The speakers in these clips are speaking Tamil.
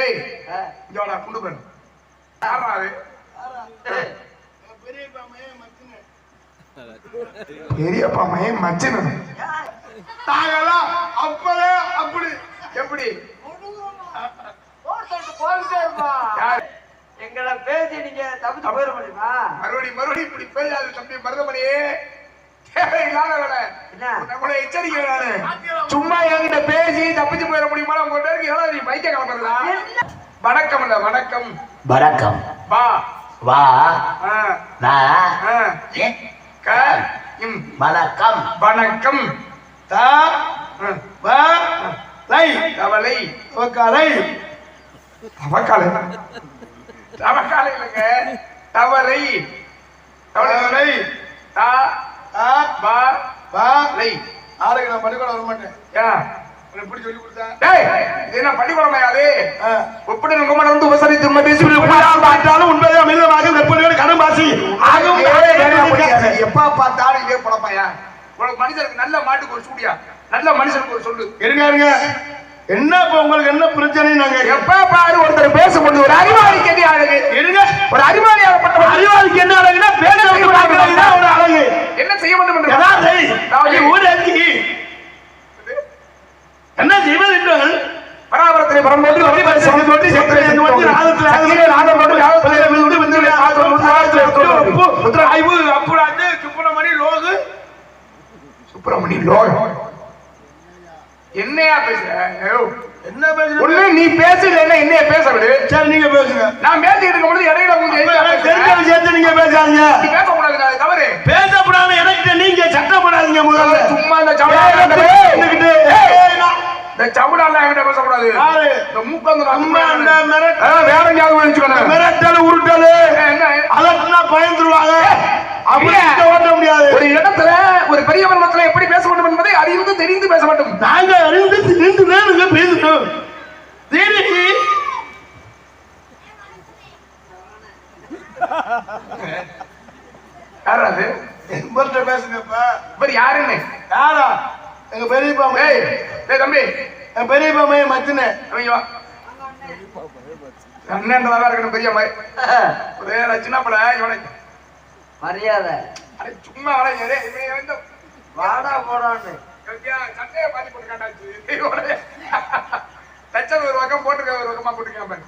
ஏய் இங்க வாடா குண்டு பண்ணு. யாரா அது? பெரியப்பா மையம் மச்சனு. நாங்கெல்லாம் அப்பவே அப்படி. எப்படி? எங்களை பேசி நீங்க தப்பிச்சு போயிட முடியுமா? மறுபடி மறுபடி இப்படி பேசாது தம்பி மருதமணியே. சும்மா என்கிட்ட பேசி தப்பிச்சு போயிட முடியுமா உங்க பேருக்கு எவ்வளவு நீ பைக்க கிளம்புறதா வணக்கம் இல்ல வணக்கம். வணக்கம். வா. வா. வணக்கம். வணக்கம். த. வ. லை. தவளை. தவக்காலை. தவக்காலை தவக்காலை இல்லைங்க. தவளை. தவளை. தா. பா பா லை. நாளைக்கு நான் பள்ளிக்கூடம் வர மாட்டேன். உனக்கு எப்படி சொல்லி கொடுத்தேன். டேய் இது என்ன பள்ளிக்கூடமா அது? ஆ. ஒப்பிடு உங்க மனம் வந்து உபசரி திரும்ப பேசி பார்த்தாலும் உண்மையை அமிர்தமாக வெப்பநிலை கடன் பாசி ஆகும் எப்ப பார்த்தாலும் இதே பழப்பாயா உனக்கு மனுஷனுக்கு நல்ல மாட்டுக்கு ஒரு சூடியா? நல்ல மனுஷனுக்கு ஒரு சொல்லு. இருங்க இருங்க. என்ன இப்ப உங்களுக்கு என்ன பிரச்சனை நாங்க எப்ப பாரு ஒருத்தர் பேசும்போது ஒரு அறிவாளிக்கு எது அழகு இருங்க ஒரு அறிவாளியாகப்பட்ட அறிவாளிக்கு என்ன அழகுனா பேச ஒரு அழகு என்ன செய்ய வேண்டும் என்று ஊர் அங்கி என்ன செய்வது என்றால் பராபரத்திலே பரம்போடு வழி வழி சென்று தோன்றி சென்று சென்று வந்து நாதத்தில் சக்தியிலே நாதம் கொண்டு யாவத்திலே விழுந்து விந்து எடுத்து முத்திர ஐவு அப்புறாது சுப்புரமணி லோகு சுப்பிரமணி லோகம் என்னையா பேசுற? என்ன பேசுறது? ஒண்ணு நீ பேசு இல்லைன்னா என்னைய பேச விடு. சரி நீங்க பேசுங்க. நான் பேசிட்டு இருக்கும் பொழுது இடையில எனக்கு தெரிஞ்ச விஷயத்தை நீங்க பேசாதீங்க. பேசக்கூடாது அது தவறு பேசப்படாம எனக்கு நீங்க சட்டப்படாதீங்க முதல்ல. சும்மா இந்த சவுடால என்கிட்ட பேசக்கூடாது. யாரு? இந்த மூக்கந்து அம்மா அந்த மிரட்ட ஆ, வேற எங்கேயாவது வச்சுக்கணும் மிரட்டல் உருட்டல். என்ன? அதட்டுனா பயந்துருவாங்க. ஒரு இடத்துல ஒரு பெரிய மரணத்துல எப்படி பேச வேண்டும் என்பதை அறிந்து தெரிந்து பேச வேண்டும். நாங்க அறிந்து நின்று நேருங்க பேசணும் சரி யாரா அது? எம்பர்ட்ட பேசுங்கப்பா. இவர் யாருன்னு? யாரா? எங்க பெரியப்பா ஏய் ஏய் தம்பி. என் பெரியப்பா மையம் மச்சினே. அவங்க வா. அண்ணன்றதாக இருக்கணும் பெரிய மாதிரி ஒரே சின்ன பட இவனை மரியாதை. அட சும்மா இவன் இவன் வந்து வாடா போடான்னு. கத்தியா, சட்டையை மாத்தி போட்டு காட்டாச்சு இவனே. தச்சது ஒரு பக்கம் போட்டுருக்க ஒரு பக்கமா போட்டுருக்கான்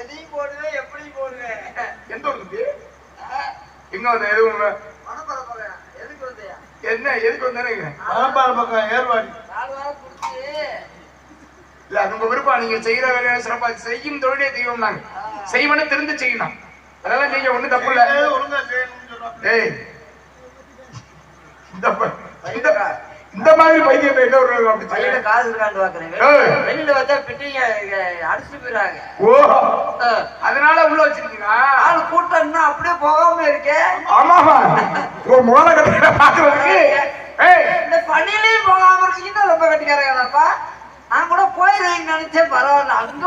எதையும் போடுவேன் எப்படி போடுவேன் எந்த ஒரு எங்க வந்து எதுக்கு வந்தியா? என்ன எதுக்கு வந்தானே மலப்பாறை பக்கம் ஏர்வாடி. இல்ல உங்க விருப்பம். நீங்க செய்யற வேலையை சிறப்பா செய்யும் தொழிலே தெய்வம் நாங்க செய்வன தெரிந்து செய்யணும். அதெல்லாம் நீங்க ஒண்ணும் தப்பு இல்ல. ஒழுங்கா சொல்றாங்க ஏய் இந்த இந்த மாதிரி பைத்தியத்தை என்ன ஒரு அப்படி பையில காசு இருக்கான்னு பாக்குறேன் ஏய். வெளியில வச்சா பிட்டிங்க அடிச்சுட்டு போயிடுறாங்க. ஓ அதனால உள்ள வச்சிருக்கீங்களா ஆள் கூட்டம்னா அப்படியே போகாம இருக்கேன் ஆமாமா உன் கட்டில பாக்குறதுக்கு இந்த பணியிலையும் போகாம இருக்கீங்கன்னா ரொம்ப கட்டிக்காரங்கப்பா நான் கூட போயிருந்தேன்னு நினைச்சேன். பரவாயில்ல. அங்க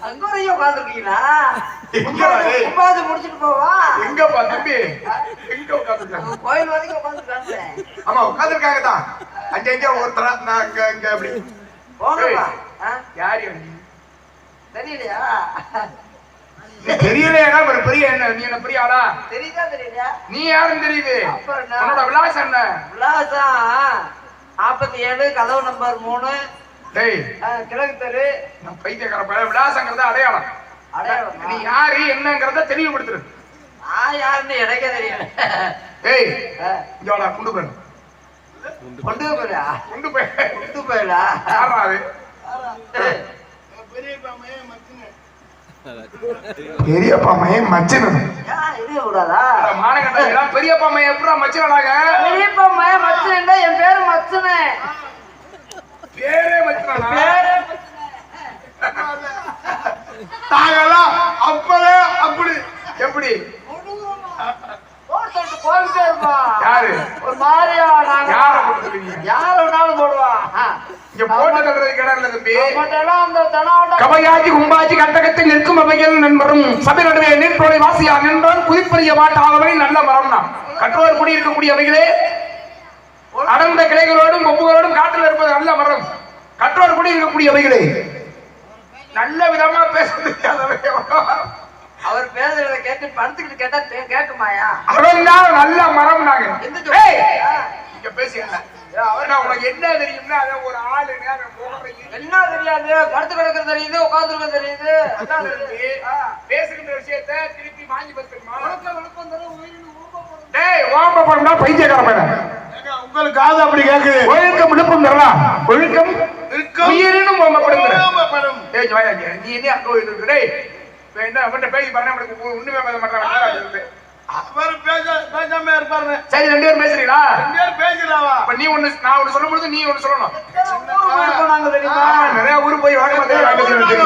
அங்க வரையும் உட்காந்துருக்கீங்களா? உட்காந்து முடிச்சுட்டு போவா? எங்கப்பா தம்பி? எங்க உட்காந்துருக்காங்க கோயில் வரைக்கும் உட்காந்துருக்காங்க ஆமா உட்காந்துருக்காங்க தான். அங்க எங்க ஒருத்தரா நான் அங்க அப்படி. போங்கப்பா? யார்? தெரியலையா? தெரியலையா? ஒரு பெரிய என்ன நீ என்ன பெரிய ஆளா? தெரியுதா தெரியலையா? நீ யாருன்னு தெரியுது? உன்னோட விலாசம் என்ன? விலாசம்? நாற்பத்தி ஏழு கதவு நம்பர் மூணு டேய் கிழக்கு தெரு. நான் பைத்தியக்கார பையன் விலாசங்கிறது அடையாளம். அடையாளமா? நீ யாரு என்னங்கறத தெளிவுபடுத்துரு நான் யாருன்னு எனக்கே தெரியல ஏய் ஆ, இங்க வாடா குண்டு போய் கொண்டு போயிடா? குண்டு போய். கொண்டு போயிடா. யாரா அது பெரியப்பா மையம் மச்சினே. பெரியப்பா மையம் மச்சனு. ஏன் இருக்க கூடாதா மானகண்டா பெரியப்பா மையம் எப்படா மச்சனாங்க பெரியப்பா மய மச்சனே என் பேரு மச்சனே. பேரே மச்சனா பேரு நாங்கெல்லாம் அப்பவே அப்படி. எப்படி? போயிட்டே இருப்பான் யாரு? ஒரு மாதிரியா நாங்க யார கொடுத்துருக்கீங்க யார வேணாலும் போடுவான் இங்க போட்டு தள்ளுறதுக்கு இடம் இல்ல தம்பி. நம்மட்டெல்லாம் அந்த தனாவட்ட கவையாஜி கும்பாஜி கட்டகத்தில் நிற்கும் அவைகள் நண்பரும் சபை நடுவே நீர்ப்போலை வாசியா நின்றான் குதிப்பறிய மாட்டாகவே நல்ல மரம்னா. கற்றோர் குடியிருக்கக்கூடிய அவைகளே அடர்ந்த கிளைகளோடும் கொம்புகளோடும் காட்டில் இருப்பது நல்ல மரம் கற்றோர் குடியிருக்கக்கூடிய அவைகளே நல்ல விதமா பேசுறது அவர் பேசுறத கேட்டு படுத்துக்கிட்டு கேட்டா கேட்குமாயா அவன் தான் நல்ல மரம் நாங்க? இங்க அவன் உனக்கு என்ன தெரியும்னா அவன் ஒரு முகரையும் என்ன தெரியாது? படுத்து கிடக்கிறது தெரியுது உட்காந்துருக்க தெரியுது? பேசுகின்ற விஷயத்தை திருப்பி வாங்கி பேசுமா டேய் ஓம்ப போறோம்னா பைத்தியக்கார பையன் உங்களுக்கு காது அப்படி கேக்குது. ஒழுக்கம் விழுப்பம் தரலாம் ஒழுக்கம். உயிரினும் ஓம்பப்படும். வாயா இங்க. நீ என்ன அங்க போயிட்டு இருக்க? டேய் என்ன அவன்கிட்ட பேசி பாருங்க அவனுக்கு ஒண்ணுமே பேச மாட்டான் அவர் பேச- பேசாம இருப்பாரு சரி ரெண்டு பேரும் பேசுறீங்களா? ரெண்டு பேரும் பேசுறாவா அப்ப நீ ஒண்ணு நான் ஒண்ணு சொல்லும் பொழுது நீ ஒண்ணு சொல்லணும். நிறைய ஊருக்கு போய் வாங்க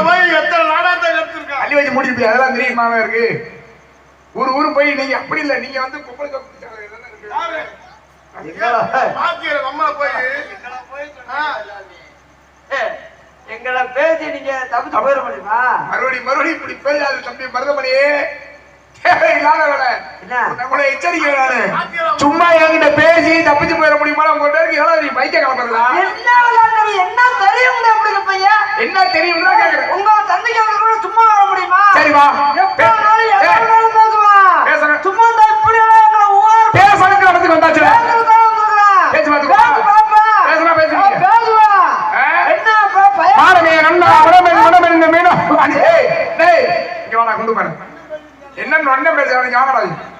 போய் எத்தனை நாடாத்தை அள்ளி வச்சு போய் அதெல்லாம் தெரியுமா இருக்கு? ஊர் ஊரு போய் நீங்க அப்படி இல்ல. நீங்க வந்து கும்பல் எங்களை? பேசி நீங்க தப்பிச்சு போயிட முடியுமா? மறுபடி மறுபடி இப்படி பேசாது தம்பி மருதமணியே. சும்மா என்கிட்ட பேசி தப்பிச்சு போயிட முடியுமா உங்க பேருக்கு எவ்வளவு நீ பைக்க கலப்பறதா? என்ன தெரியும் என்ன தெரியும்னா கேக்குறேன். உங்க தந்தைக்கு கூட சும்மா வர முடியுமா? சரி வா எப்ப வேணாலும் எதை வேணாலும் பேசுவான். பேசுறேன். சும்மா இருந்தா இப்படி எல்லாம் எங்களை ஊர் பேசணுக்கு இடத்துக்கு வந்தாச்சு பேசுறதுக்காக வந்திருக்கிறான். பேச்சு பார்த்துக்கோ. பேசு பாப்பா. பேசுனா பேசுறீங்க. அவன் பேசுவான். ஆ? என்ன அப்ப பையன்? பாரமே நன்னா உடம்பெண் உடம்பெண் மீனும் டேய் டேய் இங்க வாடா கொண்டு பாரு என்னன்னு ஒண்ணே ஞாபகம்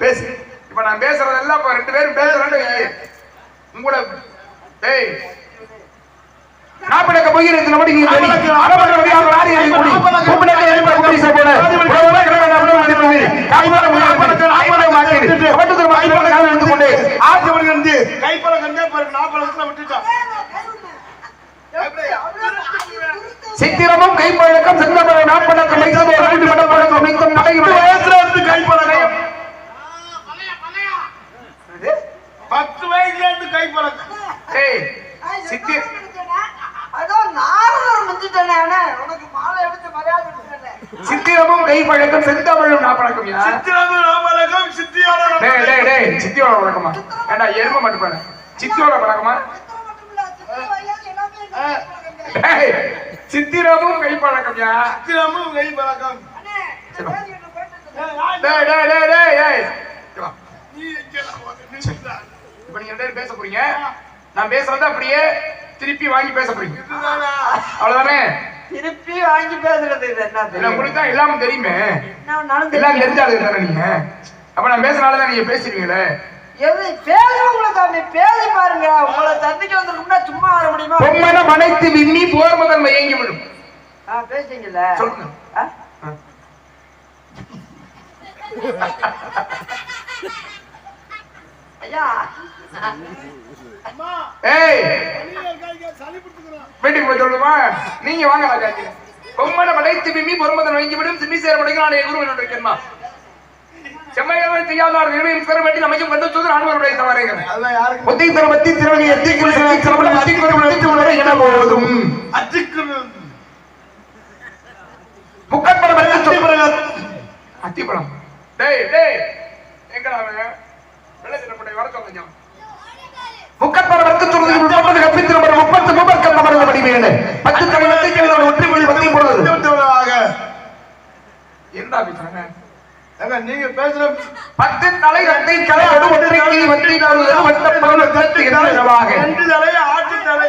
பேசு இப்ப நான் பேசுறதெல்லாம் இப்ப ரெண்டு பேரும் பேசுறேன்னு வை. உங்களோட டேய் நாப்படக்க போகிறது கைப்பழம் கண்டே நாப்பழத்துல விட்டுட்டான் சித்திரமும் கைப்பழக்கம் செங்கமலை நாற்பழக்கம் வைத்தது ஒரு ஆண்டு மடப்பழக்கம் வைத்தம் நடைமுறை வயசுல இருந்து கைப்பழக்கம். பத்து வயசுல இருந்து கைப்பழக்கம். சித்தி மாலை. சித்திரமும் கைப்பழக்கம் செந்தமிழும் நாப்பழக்கம் யா சித்திரது நாப்பழக்கம் சித்தியோட டேய் டேய் டேய் சித்தியோட பழக்கமா? ஏண்டா எருமை மட்டும் சித்தியோட பழக்கமா டேய் சித்திரமும் கைப்பழக்கம் யா சித்திரமும் கைப்பழக்கம் டேய் டேய் டேய் டேய் டேய் இங்க வா. நீ எங்கடா போற? நின்னுடா. இப்ப நீங்க ரெண்டு பேரும் பேச போறீங்க. நான் பேசுறத அப்படியே திருப்பி வாங்கி பேச போறீங்க? அவ்வளவுதானே? திருப்பி வாங்கி பேசுறது இது என்ன? உங்களுக்கு தான் எல்லாம் தெரியுமே. எல்லாம் தெரியும். தெரிஞ்சாளுங்க தானே நீங்க? அப்ப நான் பேசினாலதான் நீங்க பேசுறீங்களே எது பேசுறவங்கள தம்பி பேசி பாருங்க. உங்களை சந்திக்க வந்திருக்கும்னா சும்மா வர முடியுமா? பொம்மன மனைத்து விம்மி போர் முதல் மயங்கி விடும். பேசுறீங்கல்ல? சொல்லுங்க. ஆ? ஐயா. அம்மா, ஏய். வீட்டுக்கு போய் சொல்லுமா நீங்க வாங்க ராஜாஜி. பொம்மன மனைத்து விம்மி பொறுமதன் வங்கி விடும் சிம்மி சேர படைக்கிறான் குரு இருக்கேன்மா செம்மையாளர் செய்யாதார் பெற வேண்டி நமக்கும் கண்டு தவறுகிறேன் அதெல்லாம் யாருக்கு முத்தி தரமத்தி திரவணி எத்தி கிருஷ்ணன் சிரமணம் அதி குரு அடித்து உணர என போதும் அச்சுக்குன்னு. முக்கற்படம் எடுத்து சொல். அத்திப்பழம். அத்திப்பழம் டேய் டேய். எங்கடா அவன்? வெள்ளத்தினப்படை வர சொல்லுங்க முக்கற்படம் எடுத்து சொல்றது முப்பது கப்பித்திரம் முப்பத்து முப்பது மருந்து படிமேனு பத்து தலைவத்தை கேள்வி ஒற்றி மொழி பத்தி போடுறது விட்டவர்களாக. என்ன பேசுறாங்க நீங்க பேசுற பத்து தலை கலையோடு ஒற்றைக்கு வற்றி நாடுவது வட்ட தத்து என்றவாக ரெண்டு தலை ஆட்டு தலை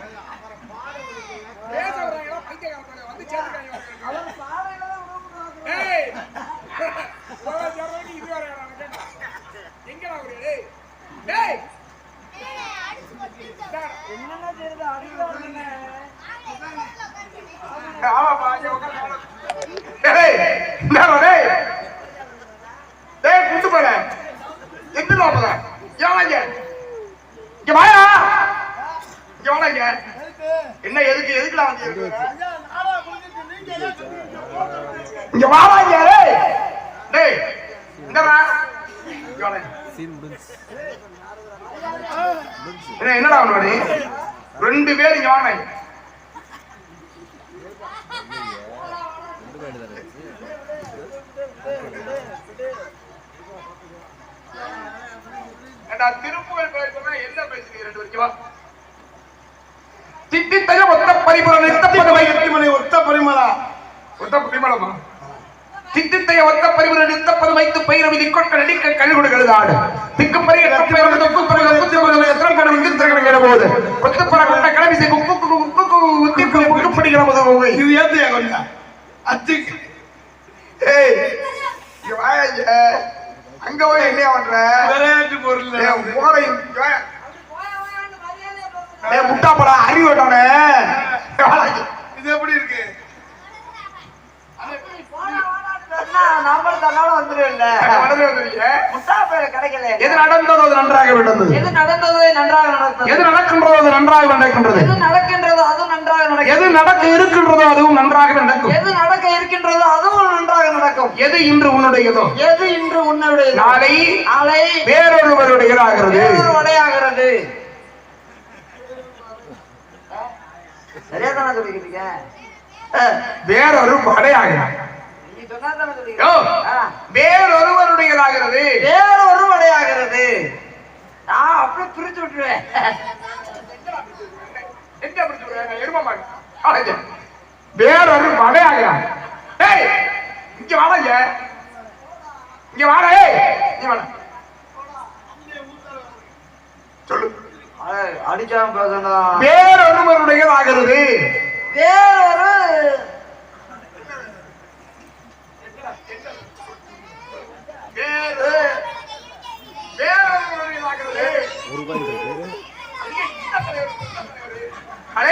யுத்த பிறகு ஏய் ஏய்! டேய் வீட்டுக்காரர் திட்டுறாரு பேச வர்றாங்களா பைத்தியக்காரங்க வந்து சேர்ந்துக்காங்க ஏய்! ஜர்ரடி இது வர எங்கடா அவரு டேய் டேய் என்னென்ன செய்யறது அடிக்கிறாங்க ஆமாப்பா இங்க உட்காரு டேய் என்ன டேய். டேய் குண்டு போல எங்க போல ஏன் இங்க. இங்க வாயா இங்க வாடா இங்க. என்ன எதுக்கு எதுக்குடா வந்து இங்க வாடா இங்க டேய் டேய் இங்கடா என்னடா அவனோட ரெண்டு பேர் இங்க வாங்க. பேசுனா என்ன பேசுறீங்க ரெண்டு பேரும்? எட்டுமலை ஒத்த பரிமளா ஒத்த பரிமளமா தித்தித்தைய ஒத்த பரிபுரம் நிறுத்தப்படும் வைத்து பயிர் விதி கொட்ட நடிக்க கழுகுடு கழுதாடு திக்கு பரிய கப்பையோடு தொக்கு பரிய குத்து பரிய எத்தனை கடவு இங்கு திறக்கிற போது கொத்து பர கொண்ட கிளம்பி செய்ய குக்கு குக்கு குக்கு குக்கு உத்தி குக்கு பிடிக்கிற போது போய் இது ஏத்தியா கொஞ்சம் அச்சு ஏய் இங்க வாயா. அங்க போய் என்ன பண்ற பொருள் ஏய், ஏய், முட்டா போடா அறிவு வேட்டானே இது. எப்படி இருக்கு? எது நடந்ததோ அது நன்றாக நடந்தது. எது நடந்தது நன்றாக நடந்தது. எது நடக்கின்றதோ அது நன்றாக நடக்கின்றது. எது நடக்கின்றதோ அதுவும் நன்றாக நடக்கும். எது நடக்க இருக்கின்றதோ அதுவும் நன்றாக நடக்கும். எது நடக்க இருக்கின்றதோ அதுவும் நன்றாக நடக்கும். எது இன்று உன்னுடையதோ? எது இன்று உன்னுடைய நாளை நாளை வேறொருவருடையதாகிறது. வேறொரு வடையாகிறது சரியா தானே சொல்லிக்கிறீங்க? வேறொரு படையாகிறார். வேறொருவருடையதாகிறது வேறொரு வடையாகிறது நான் அப்படியே பிரிச்சு விட்டுருவேன். என்ன அப்படி சொல்றாங்க? எருமை மாடு. ஆளைங்க. வேறொரு படையாகிறார் ஏய் இங்க வாடங்க இங்க. வாடா ஏய் நீ வாடா. சொல்லு. அஹ், அடிக்காம பேசணும் வேறொருவருடையதாகிறது. வேறொரு.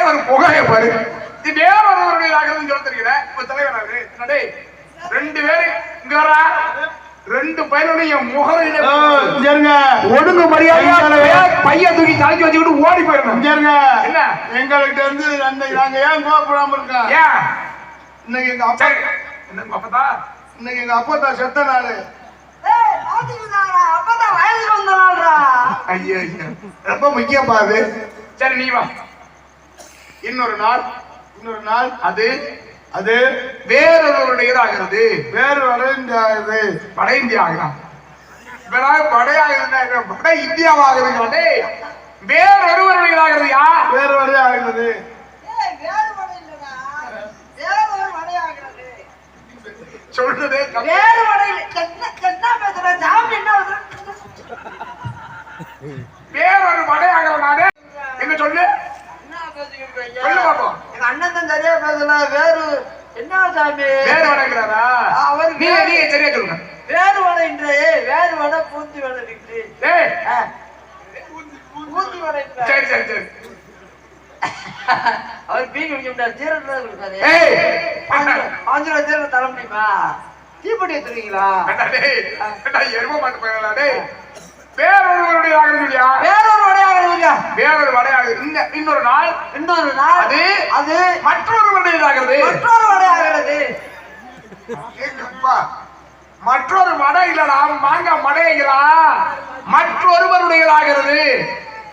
ஒரு புகையை பாரு. இது வேற ஒருவருடையதாகிறதுன்னு சொல்ல தெரியல இப்ப தலைவர் ரெண்டு பேரு இங்க வரா. ரெண்டு பையனுடைய முகரையில இங்க இருங்க ஒழுங்கு மரியாதையா பைய- பையன் தூக்கி தலைக்கு வச்சுக்கிட்டு ஓடி போயிடணும். இருங்க என்ன? எங்கள்கிட்ட இருந்து நாங்க ஏன் கோபப்படாம இருக்கோம்? ஏன் இன்னைக்கு எங்க அப்பா என்ன அப்பதா இன்னைக்கு எங்க அப்பா தான் செத்த நாள். ரொம்ப முக்கியப்பா அது சரி நீ வா. இன்னொரு நாள். இன்னொரு நாள். அது அது வேறொருவருடையதாகிறது வேறு வரை இந்த இது வட இந்தியா ஆகிறான் வடையாக வட இந்தியாவாகிறது வேறொருவருடையதாகிறது யா ஆகிறது. வேறொரு வடையாகிறது. சொல்றதே தப்பு. வேறு வடை இல்லை. என்ன- என்ன பேசுற? சாமி என்ன பேசுற? வேறொரு சொல்லு என்ன இருக்கீங்க? சொல்லு பாப்போம் எங்க அண்ணன் தான் சரியா பேசல வேறு என்ன சாமி? வேறு வடைங்கிறாரா அவர் நீ நீ சரியா சொல்லுங்க. வேறு வடை என்று வேறு வடை பூந்தி வடை இருக்கு ஏய் பூந்தி வடை இல்ல. சரி சரி சரி. அவர் பீ குடிக்க முடியாது ஜீரன் தான் தர முடியுமா? தீப்பெட்டி வச்சிருக்கீங்களா எரும மாட்டு போயிடலாம் டேய். வேறொருவருடையதாகிறது இல்லையா வேறொரு வடையாகிறதுங்க வேறொரு வடையாக இந்த இன்னொரு நாள். இன்னொரு நாள். அது அது மற்றொருவருடையதாகிறது மற்றொரு வடையாகிறது ஏங்கப்பா, மற்றொரு மடை இல்லடா மாங்காய் மடைங்கிறா மற்றொருவருடையதாகிறது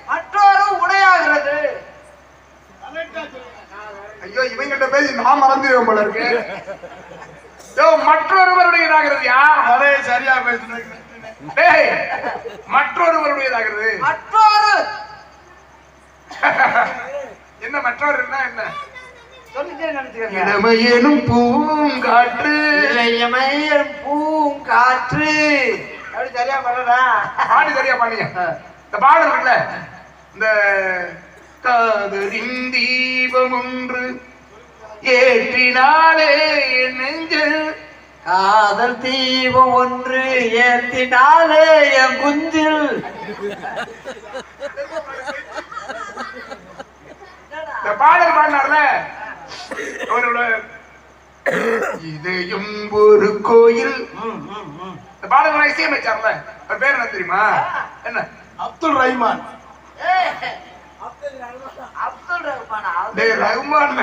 மற்றொரு உடையாகிறது ஐயோ இவங்கிட்ட பேசி நான் மறந்துடுவேன் போல இருக்கு. யோ மற்றொருவருடையதாகிறது யா வரையை சரியா பேசுறேன் மற்றொருவருடையதாகிறது. மற்றொரு. என்ன மற்றொரு என்ன? இளமையேனும் பூங்காற்று. இளையமையர் பூங்காற்று. அப்படி சரியா பண்ணடா. பாடு சரியா பாடுங்க இந்த பாடல் இருக்குல்ல? இந்த காதலின் தீபம் ஒன்று ஏற்றினாலே நெஞ்சில் காதல் தீபம் ஒன்று ஏத்தினாலே என் குஞ்சில். இந்த பாடல் பாடினார்ல அவரோட இதையும் ஒரு கோயில். இந்த பாடல் இசையமைச்சார்ல அவர் பேர் என்ன தெரியுமா? என்ன? அப்துல் ரஹ்மான். அப்துல் ரஹ்மான்.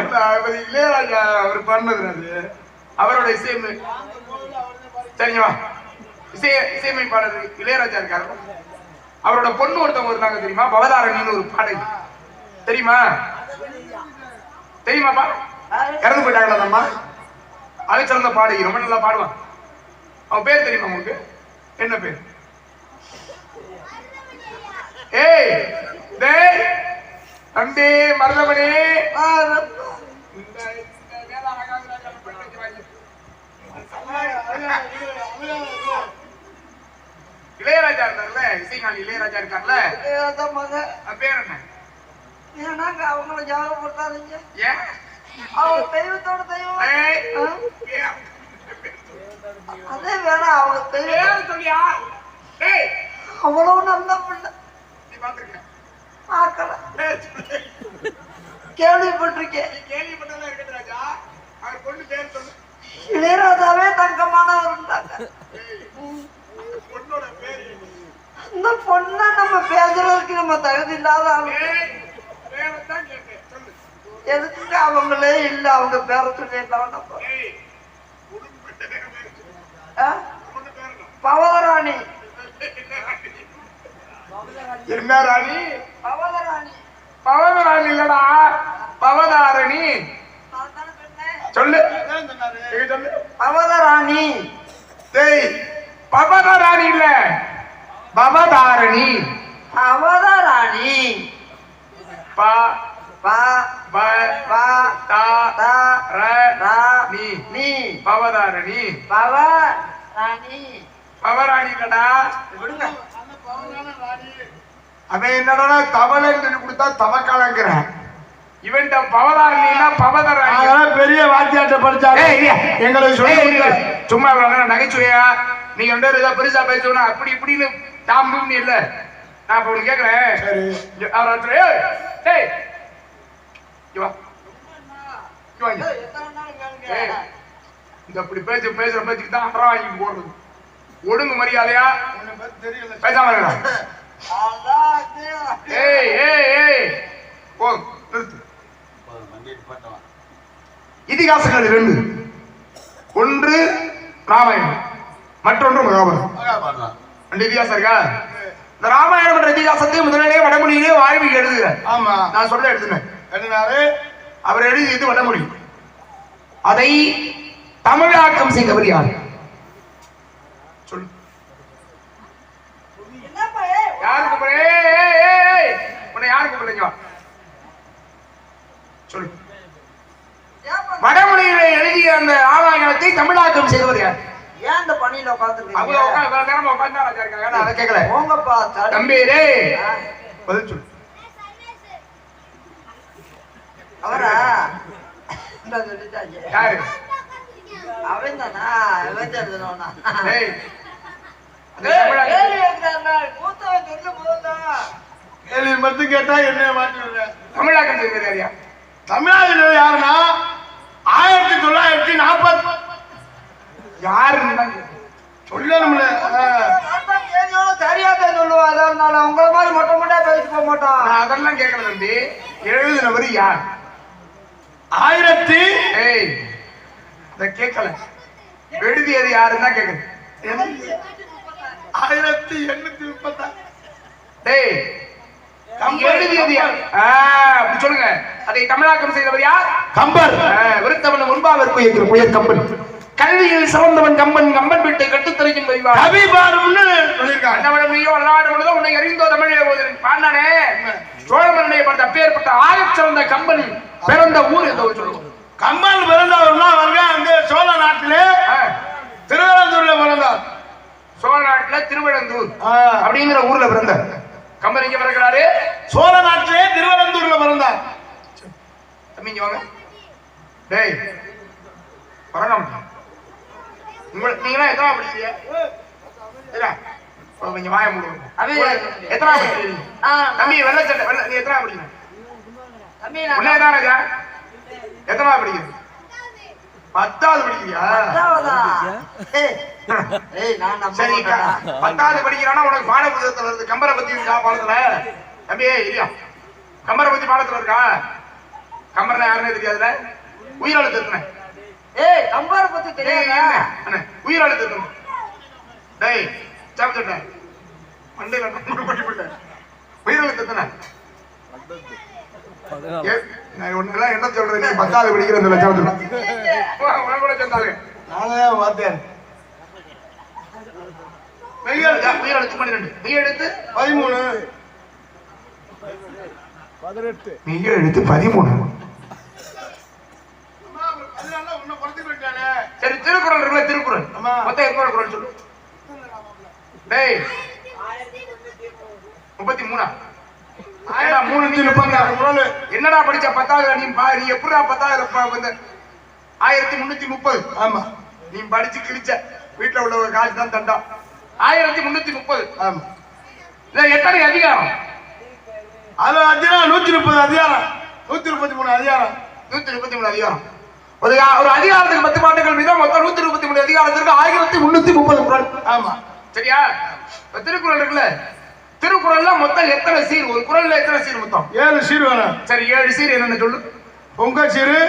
இளையராஜா அவர் பண்ணது அது அவரோட இசையமை சரிங்க வா இசை இசையமைப்பாளர் இளையராஜா இருக்காரு. அவரோட பொண்ணு ஒருத்தவங்க இருந்தாங்க தெரியுமா? பவதாரணின்னு ஒரு பாடகி. தெரியுமா? தெரியுமாப்பா? இறந்து போயிட்டாங்களா அம்மா அலைச்சிறந்த பாடகி ரொம்ப நல்லா பாடுவான். அவன் பேர் தெரியுமா உங்களுக்கு? என்ன பேர்? ஏய் டேய் தம்பி மருதமணி. இளையராஜா இருக்கார்ல இசைஞானி இளையராஜா இருக்கார்ல? இளையராஜா. அவன் பேர் என்ன? ஏன்னாங்க அவங்கள ஞாபகப்படுத்தாதீங்க? ஏன்? அவங்க தெய்வத்தோட தெய்வம். அதே வேணாம் அவங்க தெய்வம். சொல்லியா? அவ்வளவு நல்ல பிள்ளை. பார்க்கல. கேள்விப்பட்டிருக்கேன். நீ கேள்விப்பட்டதெல்லாம் இருக்கட்டும் ராஜா. அவர் பொண்ணு பேர் சொல்லு. இளையராஜாவே தங்கமானவர்ன்றாங்க ஏய், பொண்ணோட பேர் என்ன? இந்த பொண்ணை நம்ம பேசுறதுக்கு நம்ம தகுதி இல்லாத எதுக்கு அவங்களே இல்ல அவங்க பேர சொல்லிடலாம் நம்ம. என்ன? என்ன ராணி? பவதராணி பவதராணி. இல்லடா பவதாரணி. சொல்லு எங்க சொல்லு பவதராணி டேய் பவதராணி இல்ல. பவதாரணி பவதராணி ப பா ப பா தா தா ர ரா நீ நீ பவதாரணி பவ ராணி பவராணி இல்லடா. விடுங்க. அவன் என்னடா சொல்லி கொடுத்தா தவக்காலங்கிறேன். இவன்ட்ட பவதாரணின்னா பவதராணி அதெல்லாம் பெரிய வாத்தியாட்ட இல்லையா? எங்களுக்கு சொல்லி. சும்மா இவ்வளவு நகைச்சுவையா? நீங்க ரெண்டு பேரும் ஏதாவது பெருசா பேசணும் அப்படி இப்படின்னு தாம்பும்னு இல்ல. நான் இப்ப உனக்கு கேக்குறேன். சரி. இங்க அவர் ஏய், டேய், இங்க வா. இங்க வா, இங்க. ஏய், இந்த இப்படி பேச பேசுற பேச்சுக்கு தான் அப்புறம் வாங்கி போடுறது. ஒழுங்கு மரியாதையா? பேசாம இருக்கா ஏய் ஏய் ஏய். போ நிறுத்து. இதிகாசங்கள் இரண்டு. ஒன்று ராமாயணம் மற்றொன்று மகாபாரதம். ரெண்டு இதிகாசம் இருக்கா? இந்த ராமாயணம் என்ற இதிகாசத்தை முதலிலே வடமொழியிலே வாழ்வில் எழுதுகிறார். ஆமா. நான் சொல்ல எழுதுனேன் எழுதினாரு? அவர் எழுதியது வடமொழி. அதை தமிழாக்கம் செய்தவர் யார்? சொல்லு. யாரு கூப்பிடுற ஏய், ஏய், ஏய், ஏய். உன்னை யாரு கூப்பிடுறீங்க? சொல்லு. வடமொழியிலே எழுதிய அந்த ராமாயணத்தை தமிழாக்கம் செய்தவர் யார்? ஏன் இந்த பணியில அவங்க உட்காந்துருக்கீங்க உட்கார்ந்து இவ்வளவு நேரமா உட்கார்ந்து ராஜா இருக்காங்க அதை கேட்கல. போங்கப்பா. தம்பி பதில் சொல்லு. அவரா? யாரு? அவன் தானா அவன் தெரிஞ்சவனா அந்த கேள்வி மட்டும் கேட்டா என்ன மாற்றி தமிழாக்கம் செய்தவர் தமிழ்நாட்டில் யாருன்னா ஆயிரத்தி தொள்ளாயிரத்தி நாற்பத்தி யாருன்னு. சொல்லணும்ல. ஆ. நான் தான் கேள்வியோட சரியா தான் சொல்லுவேன் அதான் இருந்தாலும் உங்களை மாதிரி மொட்டை மொட்டையா பேசிட்டு போக மாட்டோம் நான் அதெல்லாம் கேட்கல தம்பி. எழுதினவர் யார்? ஆயிரத்தி இத கேட்கல. எழுதியது யாருன்னு தான் கேட்கறேன் ஆயிரத்தி எண்ணூத்தி முப்பத்தாறு. டேய் எழுதியது யார்? அப்படி சொல்லுங்க. அதை தமிழாக்கம் செய்தவர் யார்? கம்பர். விருத்தவன் முன்பாவிற்கு இருக்கிற புயல் கம்பன். கல்வியில் சிறந்தவன் கம்பன் கம்பன் வீட்டை கட்டுத்தரைக்கும் வைவார் கவி பாரும்னு சொல்லியிருக்காங்க அன்னவனம் நீயோ அல்லாடு முழுதும் உன்னை அறிந்தோ தமிழே பாண்டானே சோழமன்னை பார்த்த அப்பேற்பட்ட ஆகச் சிறந்த கம்பன் பிறந்த ஊர் எந்த ஊர் சொல்லுவோம். கம்பன் பிறந்தவர்னா வருங்க அந்த சோழ நாட்டிலே ஆ, திருவனந்தூர்ல பிறந்தார். சோழ நாட்டுல திருவிழந்தூர் ஆ. அப்படிங்கிற ஊர்ல பிறந்தார். கம்பன் இங்க பிறக்கிறாரு? சோழ நாட்டிலே திருவனந்தூர்ல பிறந்தார். தம்பி வாங்க. டேய் வரணும். உங்களை நீங்களா எத்தனை படிக்கிறீங்க? இல்ல கொஞ்சம் வாய மூடுங்க அவி- எத்தனை படிக்கிறீங்க? ஆ, தம்பி வெள்ளை சட்டை வெள்ளை நீ எத்தனை படிக்கிறீங்க? தம்பி நான் தான் ராஜா எத்தனை படிக்கிறீங்க? பத்தாவது படிக்கிறியா? சரி. பத்தாவது படிக்கிறானா? உனக்கு பாட புத்தகத்துல வருது. கம்பரை பத்தி இருக்கா பாடத்துல? தம்பி இல்லையா கம்பரை பத்தி பாடத்துல இருக்கா? யாருன்னு தெரியாதுல? உயிரெழுத்து எத்தனை ஏய் கம்பரை பத்தி தெரியாதா? உயிரெழுத்து எத்தனை டேய் சாப்பிட்டுட்டேன். மண்டையில நம்பர் பண்ணி விட்டேன் உயிரெழுத்து ஒண்ணெல்லாம் என்ன சொல்றேன் நீ பத்தாவது படிக்கிற இந்த லட்சம் நானே பார்த்தேன் மெய் எழுத்து மெய் எழுத்து பன்னிரெண்டு. மெய் எழுத்து பதிமூணு. மெய் எழுத்து பதிமூணு அதனால உன்னை குறைச்சு போயிட்டானே சரி திருக்குறள் இருக்குல்ல திருக்குறள் ஆமா. மொத்தம் எத்தனை குறள் சொல்லு டேய். முப்பத்தி மூணா? ஆயிரா மூணு நீ முப்பத்தி ஆறு குறள் என்னடா படிச்ச? பத்தாவது நீ நீ எப்படா பத்தாவது வந்து? ஆயிரத்தி முன்னூத்தி முப்பது. ஆமா. நீ படிச்சு கிழிச்ச. வீட்டுல உள்ள ஒரு காசு தான் தண்டம் ஆயிரத்தி முன்னூத்தி முப்பது. ஆமா. இல்ல எத்தனை அதிகாரம்? அது அதிகாரம் நூத்தி முப்பது அதிகாரம். நூத்தி முப்பத்தி மூணு அதிகாரம். நூத்தி முப்பத்தி மூணு அதிகாரம். ஒரு அதிகாரத்துக்கு பத்து பாட்டுகள் மீது மொத்தம் நூத்தி முப்பத்தி மூணு அதிகாரத்திற்கு ஆயிரத்தி முன்னூத்தி முப்பது குறள் ஆமா. சரியா? இப்ப திருக்குறள் இருக்குல்ல? திருக்குறள்ல மொத்தம் எத்தனை சீர்? ஒரு குறள்ல எத்தனை சீர் மொத்தம்? ஏழு சீர் வேணும். சரி ஏழு சீர் என்னன்னு சொல்லு. பொங்க சீரு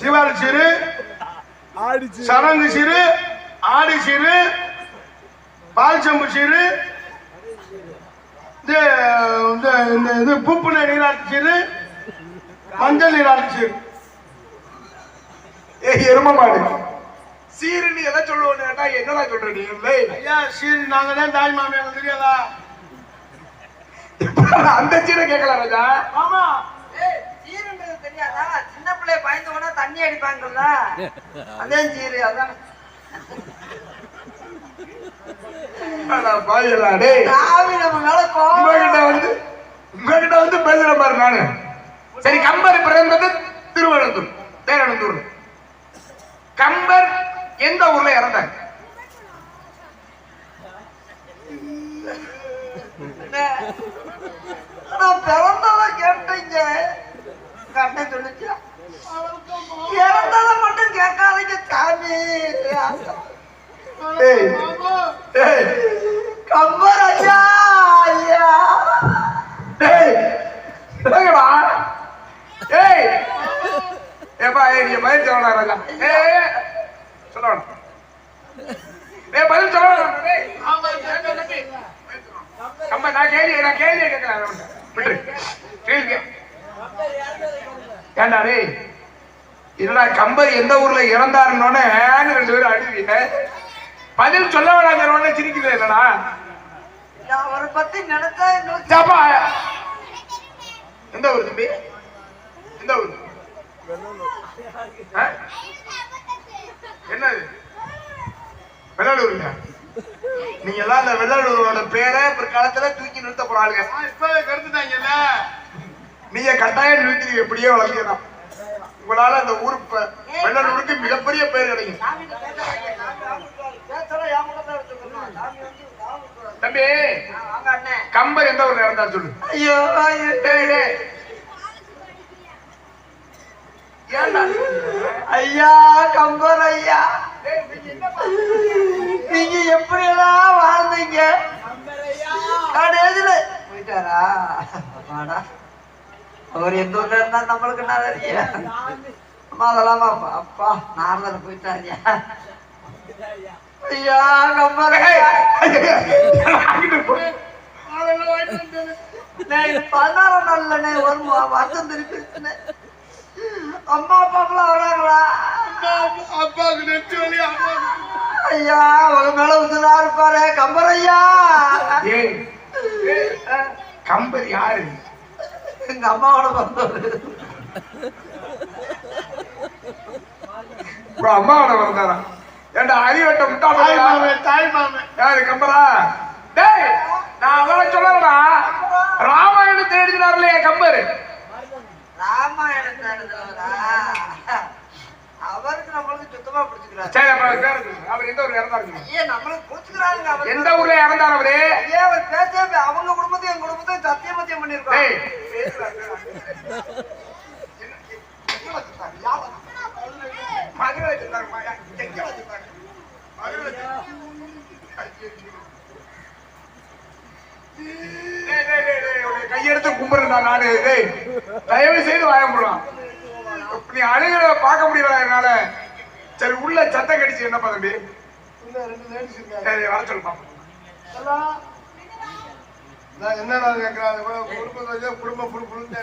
சிவாரி சீரு சடங்கு சீரு ஆடி சீரு பால் சம்பு சீரு இது இந்த இந்த இது பூப்புன நீராட்டு சீரு மஞ்சள் நீராட்டு சீரு. ஏ எரும மாடு. சீருன்னு எதை சொல்லுவோன்னு கேட்டா என்னடா சொல்ற நீ டேய், ஐயா சீரு நாங்க தான் தாய் மாமி எனக்கு தெரியாதா? அந்த சீரை கேட்கல ராஜா. ஆமா. ஏய் சீருன்றது தெரியாதா? சின்ன பிள்ளைய பயந்து போனா தண்ணி அடிப்பாங்கல்ல? அதே சீரு அதான். உங்ககிட்ட வந்து பேசுற பாரு நானு. சரி கம்பர் பிறந்தது திருவனந்தூர் தேரனந்தூர் கம்பர் எந்த ஊர்ல இறந்தார் நான் பிறந்ததை கேட்டீங்க. கண்ணை சொல்லிச்சா இறந்ததை மட்டும் கேட்காதீங்க சாமி. டேய் டேய் கம்பர் ஐயா ஏய் ஏப்பா ஏய் பதில் சொல்லணும் ராஜா ஏய். ஏய், சொல்ல வேணாம் ஏய் பதில் சொல்ல வேணாம் டேய் கம்ப நான் கேள்வி நான் கேள்வியை கேட்கல அவன்கிட்ட. விட்டுரு. கேள்வி. ஏண்டா டேய் என்னடா கம்பர் எந்த ஊர்ல இறந்தாருன்னொன்னே ஏன்னு ரெண்டு பேரும் அழுவீங்க பதில் சொல்ல வேணாங்கிறவனே என்னடா? நான் அவரை பத்தி நினைச்சா எந்த ஊர் தம்பி? எந்த ஊர்? என்னது? வெள்ளலூருங்க நீங்க எல்லாம் அந்த வெள்ளலூரோட பேரை பிற்காலத்துல தூக்கி நிறுத்த போறாளுங்க. இப்பவே கருத்துட்டாங்கல்ல நீங்க கட்டாயம் நிறுத்தி எப்படியே வளர்க்கலாம் உங்களால அந்த ஊர் வெள்ளலூருக்கு மிகப்பெரிய பேர் கிடைக்கும். தம்பி கம்பர் எந்த ஊர்ல இறந்தார் சொல்லு. ஐயோ ஐயோ கம்பர் ஐயா. நீங்க எப்படி எல்லாம் வாழ்ந்தீங்க? கடைசியில போயிட்டாரா? அப்பாடா அவர் எந்த ஊர்ல இருந்தா நம்மளுக்கு தெரியும்? அம்மா அதெல்லாம் அப்பா அப்பா நாரதர் போயிட்டாரியா. ஐயா கம்பர் பதினாறாம் நாள்லண்ணே ஒரு மா- வருஷம் திருப்பி. அம்மா அப்பாக்கெல்லாம் வராங்களா? அப்பாவுக்கு நெத்தி வலி அம்மாவுக்கு ஐயா உங்க மேல உசுரா இருப்பாரு கம்பர் ஐயா கம்பர் யாரு? எங்க அம்மாவோட உங்க அம்மாவோட வந்தாரா? ஏண்டா அறிவட்ட முட்டா தாய்? மாமன் தாய் மாமன் யாரு கம்பரா? டேய் நான் அவளை சொல்லலடா. ராமாயணத்தை எழுதினார்ல கம்பர்? ராமாயணத்தை நம்மளுக்கு சுத்தமா பிடிச்சுக்கிறாரு. சரி அப்ப அவர் பேரு. அவர் எந்த ஊர்ல இறந்தாருங்க ஐயா நம்மளுக்கு பிடிச்சுக்கிறாருங்க அவர். எந்த ஊர்ல இறந்தார் அவரு? ஐயா அவர் பேசவே அவங்க குடும்பத்தையும் எங்க குடும்பத்தையும் சத்தியமத்தியம் பண்ணிருக்கோம் டேய் மதுரை வச்சிருக்காரு? மதுரை வச்சிருக்காரு. கையெடுத்து கும்பிடுறா நானு. தயவு செய்து வாயம் போடலாம் நீ அழுகிறத பார்க்க முடியல என்னால. சரி உள்ள சத்தம் கடிச்சு என்னப்பா தம்பி? இந்த ரெண்டு லேடிஸ் இருக்காங்க. சரி வர சொல்லுப்பா எல்லாம் நான் என்னடா கேட்கறாங்க குடும்ப குடும்ப புரு புருன்னு